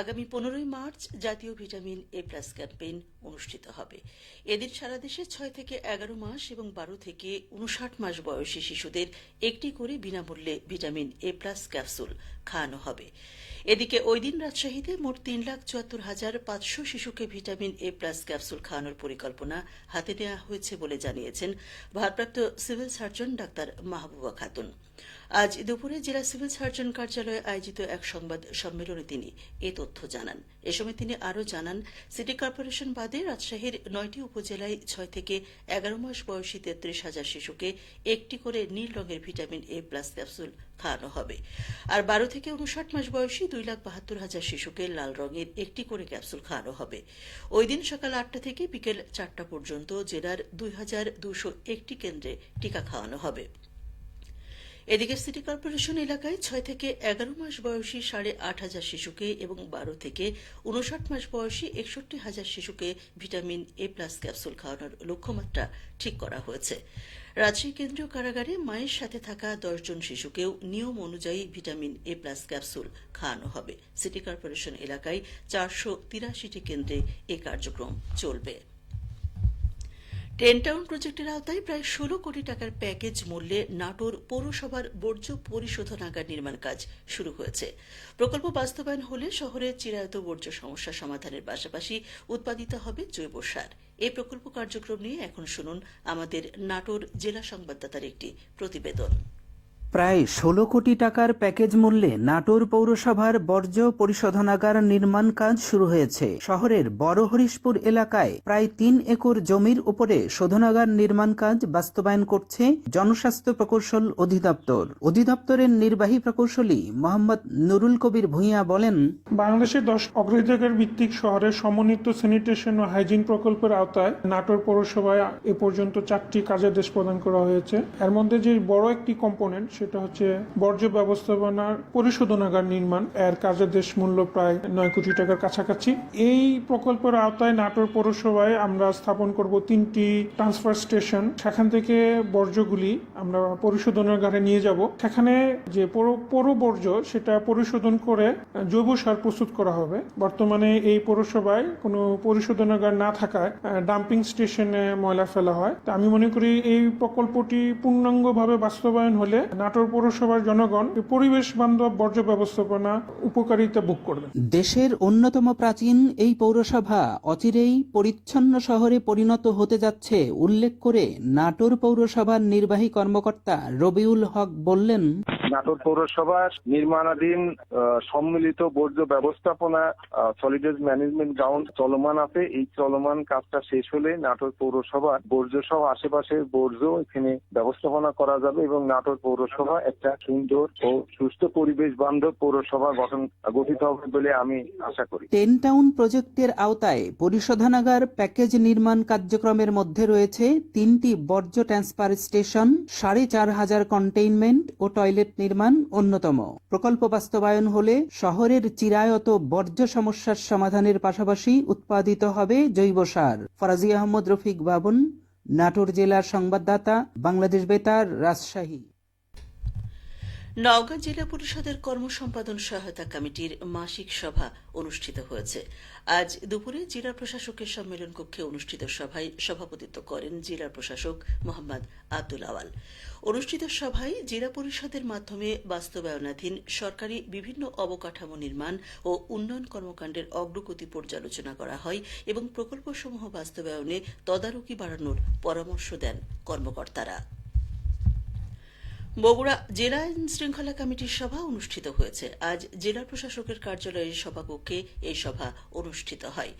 আগামী পনেরোই মার্চ জাতীয় ভিটামিন এ প্লাস ক্যাম্পেইন অনুষ্ঠিত হবে। এদিন সারা দেশে ছয় থেকে এগারো মাস এবং বারো থেকে উনষাট মাস বয়সী শিশুদের একটি করে বিনামূল্যে ভিটামিন এ প্লাস ক্যাপসুল খাওয়ানো হবে। এদিকে ওই দিন রাজশাহীতে মোট তিন লাখ চুয়াত্তর হাজার পাঁচশো শিশুকে ভিটামিন এ প্লাস ক্যাপসুল খাওয়ানোর পরিকল্পনা হাতে নেওয়া হয়েছে বলে জানিয়েছেন ভারপ্রাপ্ত civil surgeon doctor Mahbuba Khatun. আজ দুপুরে জেলা সিভিল সার্জন কার্যালয়ে আয়োজিত এক সংবাদ সম্মেলনে তিনি এ তথ্য জানান। এ সময় তিনি আরও জানান, সিটি কর্পোরেশন বাদে রাজশাহীর নয়টি উপজেলায় ছয় থেকে এগারো মাস বয়সী তেত্রিশ হাজার শিশুকে একটি করে নীল রঙের ভিটামিন এ প্লাস ক্যাপসুল খাওয়ানো হবে। আর বারো থেকে উনষাট মাস বয়সী দুই লাখ বাহাত্তর হাজার শিশুকে লাল রঙের একটি করে ক্যাপসুল খাওয়ানো হবে। ওই দিন সকাল আটটা থেকে বিকেল চারটা পর্যন্ত জেলার দুই হাজার দুশো একটি কেন্দ্রে টিকা খাওয়ানো হবে। এদিকে সিটি কর্পোরেশন এলাকায় ছয় থেকে এগারো মাস বয়সী সাড়ে আট হাজার শিশুকে এবং বারো থেকে উনষাট মাস বয়সী একষট্টি হাজার শিশুকে ভিটামিন এ প্লাস ক্যাপসুল খাওয়ানোর লক্ষ্যমাত্রা ঠিক করা হয়েছে। রাজশাহী কেন্দ্রীয় কারাগারে মায়ের সাথে থাকা দশজন শিশুকেও নিয়ম অনুযায়ী ভিটামিন এ প্লাস ক্যাপসুল খাওয়ানো হবে। সিটি কর্পোরেশন এলাকায় চারশো তিরাশিটি কেন্দ্রে এ কার্যক্রম চলবে। টেন টাউন প্রজেক্টের আওতায় প্রায় ষোলো কোটি টাকার প্যাকেজ মূল্যে নাটোর পৌরসভার বর্জ্য পরিশোধনাগার নির্মাণ কাজ শুরু হয়েছে। প্রকল্প বাস্তবায়ন হলে শহরের চিরায়ত বর্জ্য সমস্যা সমাধানের পাশাপাশি উৎপাদিত হবে জৈব সার। এই প্রকল্প কার্যক্রম নিয়ে এখন শুনুন আমাদের নাটোর জেলা সংবাদদাতার একটি প্রতিবেদন। প্রায় ষোলো কোটি টাকার প্যাকেজ মূল্যে নাটোর পৌরসভার বর্জ্য পরিশোধনাগার নির্মাণ কাজ শুরু হয়েছে। শহরের বড় হরিশপুর এলাকায় প্রায় তিন একর জমির উপরে শোধনাগার নির্মাণ কাজ বাস্তবায়ন করছে জনস্বাস্থ্য প্রকৌশল অধিদপ্তর। অধিদপ্তরের নির্বাহী প্রকৌশলী মোহাম্মদ নুরুল কবির ভূঁইয়া বলেন বাংলাদেশের দশ অগ্রাধিকার ভিত্তিক শহরের সমন্বিত স্যানিটেশন ও হাইজিন প্রকল্পের আওতায় নাটোর পৌরসভায় এ পর্যন্ত চারটি কার্যাদেশ প্রদান করা হয়েছে। এর মধ্যে যে বড় একটি কম্পোনেন্ট সেটা হচ্ছে বর্জ্য ব্যবস্থাপনার পরিশোধনাগার নির্মাণ। এর কার্যাদেশ মূল্য প্রায় নয় কোটি টাকার কাছাকাছি। এই প্রকল্পের আওতায় নাটোর পৌরসভায় আমরা স্থাপন করব তিনটি ট্রান্সফার স্টেশন সেখান থেকে বর্জ্যগুলি আমরা পরিশোধনাগারে নিয়ে যাব। সেখানে যে পৌর- বর্জ্য, সেটা পরিশোধন করে জৈব সার প্রস্তুত করা হবে। বর্তমানে এই পৌরসভায় কোনো পরিশোধনাগার না থাকায় ডাম্পিং স্টেশনে ময়লা ফেলা হয়। আমি মনে করি এই প্রকল্পটি পূর্ণাঙ্গভাবে বাস্তবায়ন হলে নাটোর পৌরসভার জনগণ পরিবেশ বান্ধব বর্জ্য ব্যবস্থাপনা উপকারিতা ভোগ করবে দেশের অন্যতম প্রাচীন এই পৌরসভা অচিরেই পরিচ্ছন্ন শহরে পরিণত হতে যাচ্ছে, উল্লেখ করে নাটোর পৌরসভার নির্বাহী কর্মকর্তা রবিউল হক বললেন নাটোর পৌরসভার নির্মাণাধীন সম্মিলিত বর্জ্য ব্যবস্থাপনা সলিডেজ ম্যানেজমেন্ট গ্রাউন্ড চলমান আছে। এই চলমান কাজটা শেষ হলে নাটোর পৌরসভা বর্জ্য সহ আশেপাশের বর্জ্য এখানে ব্যবস্থাপনা করা যাবে এবং নাটোর পৌরসভা একটা সুন্দর ও সুস্থ পরিবেশ বান্ধব পৌরসভা গঠন, গঠিত হবে বলে আমি আশা করি। টেন টাউন প্রজেক্টের আওতায় পরিশোধনাগার প্যাকেজ নির্মাণ কার্যক্রমের মধ্যে রয়েছে তিনটি বর্জ্য ট্রান্সফার স্টেশন, সাড়ে চার হাজার কন্টেইনমেন্ট ও টয়লেট নির্মাণ অন্যতম। প্রকল্প বাস্তবায়ন হলে শহরের চিরায়ত বর্জ্য সমস্যার সমাধানের পাশাপাশি উৎপাদিত হবে জৈব সার। ফরাজি আহমদ রফিক বাবন, নাটোর জেলার সংবাদদাতা, বাংলাদেশ বেতার, রাজশাহী। নওগাঁ জেলা পরিষদের কর্মসম্পাদন সহায়তা কমিটির মাসিক সভা অনুষ্ঠিত হয়েছে। আজ দুপুরে জেলা প্রশাসকের সম্মেলন কক্ষে অনুষ্ঠিত সভায় সভাপতিত্ব করেন জেলা প্রশাসক মোহাম্মদ আব্দুল আওয়াল। অনুষ্ঠিত সভায় জেলা পরিষদের মাধ্যমে বাস্তবায়নাধীন সরকারি বিভিন্ন অবকাঠামো নির্মাণ ও উন্নয়ন কর্মকাণ্ডের অগ্রগতি পর্যালোচনা করা হয় এবং প্রকল্পসমূহ বাস্তবায়নে তদারকি বাড়ানোর পরামর্শ দেন কর্মকর্তারা। বগুড়া জেলা আইন শৃঙ্খলা কমিটির সভা অনুষ্ঠিত হয়েছে। আজ জেলা প্রশাসকের কার্যালয়ের সভাকক্ষে এই সভা অনুষ্ঠিত হয়।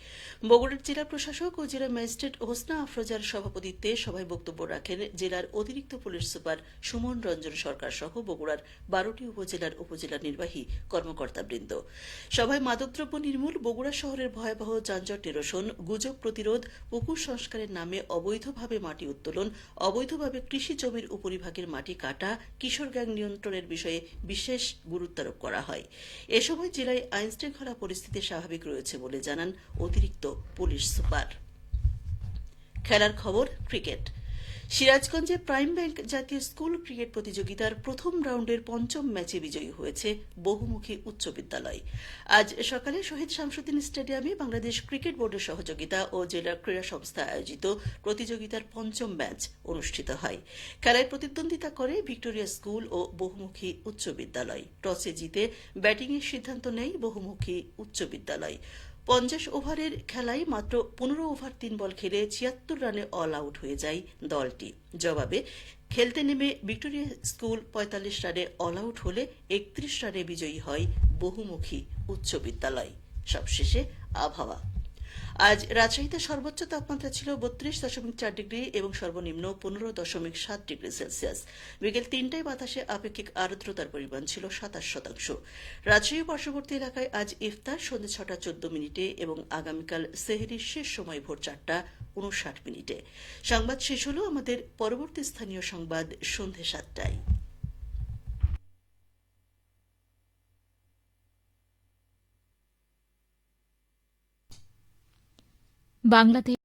বগুড়ার জেলা প্রশাসক ও জেলা ম্যাজিস্ট্রেট হোসনা আফরোজার সভাপতিত্বে সভায় বক্তব্য রাখেন জেলার অতিরিক্ত পুলিশ সুপার সুমন রঞ্জন সরকার সহ বগুড়ার বারোটি উপজেলার উপজেলা নির্বাহী কর্মকর্তাবৃন্দ। সভায় মাদকদ্রব্য নির্মূল বগুড়া শহরের ভয়াবহ যানজট নিরসন, গুজব প্রতিরোধ, পুকুর সংস্কারের নামে অবৈধভাবে মাটি উত্তোলন, অবৈধভাবে কৃষি জমির উপরিভাগের মাটি কাটা কিশোর গ্যাং নিয়ন্ত্রণের বিষয়ে বিশেষ গুরুত্বারোপ করা হয়। এ সময় জেলায় আইন শৃঙ্খলা পরিস্থিতি স্বাভাবিক রয়েছে বলে জানান অতিরিক্ত পুলিশ সুপার। খেলার খবর, ক্রিকেট। সিরাজগঞ্জে প্রাইম ব্যাংক জাতীয় স্কুল ক্রিকেট প্রতিযোগিতার প্রথম রাউন্ডের পঞ্চম ম্যাচে বিজয়ী হয়েছে বহুমুখী উচ্চ বিদ্যালয়। আজ সকালে শহীদ শামসুদ্দিন স্টেডিয়ামে বাংলাদেশ ক্রিকেট বোর্ডের সহযোগিতা ও জেলা ক্রীড়া সংস্থা আয়োজিত প্রতিযোগিতার পঞ্চম ম্যাচ অনুষ্ঠিত হয়। খেলায় প্রতিদ্বন্দ্বিতা করে ভিক্টোরিয়া স্কুল ও বহুমুখী উচ্চ বিদ্যালয়। টসে জিতে ব্যাটিংয়ের সিদ্ধান্ত নেয় বহুমুখী উচ্চ বিদ্যালয়। পঞ্চাশ ওভারের খেলায় মাত্র পনেরো ওভার তিন বল খেলে ছিয়াত্তর রানে অল আউট হয়ে যায় দলটি। জবাবে খেলতে নেমে ভিক্টোরিয়া স্কুল পঁয়তাল্লিশ রানে অল আউট হলে একত্রিশ রানে বিজয়ী হয় বহুমুখী উচ্চ বিদ্যালয়। সবশেষে আবহাওয়া। আজ রাজশাহীতে সর্বোচ্চ তাপমাত্রা ছিল বত্রিশ দশমিক চার ডিগ্রি এবং সর্বনিম্ন পনেরো দশমিক সাত ডিগ্রি সেলসিয়াস। বিকেল তিনটায় বাতাসে আপেক্ষিক আর্দ্রতার পরিমাণ ছিল সাতাশ শতাংশ। রাজশাহী পার্শ্ববর্তী এলাকায় আজ ইফতার সন্ধ্যে ছটা চোদ্দ মিনিটে এবং আগামীকাল সেহেরির শেষ সময় ভোর চারটা উনষাট মিনিটে। সংবাদ শেষ হল আমাদের পরবর্তী স্থানীয় সংবাদ সন্ধ্যে সাতটায়। বাংলাদেশ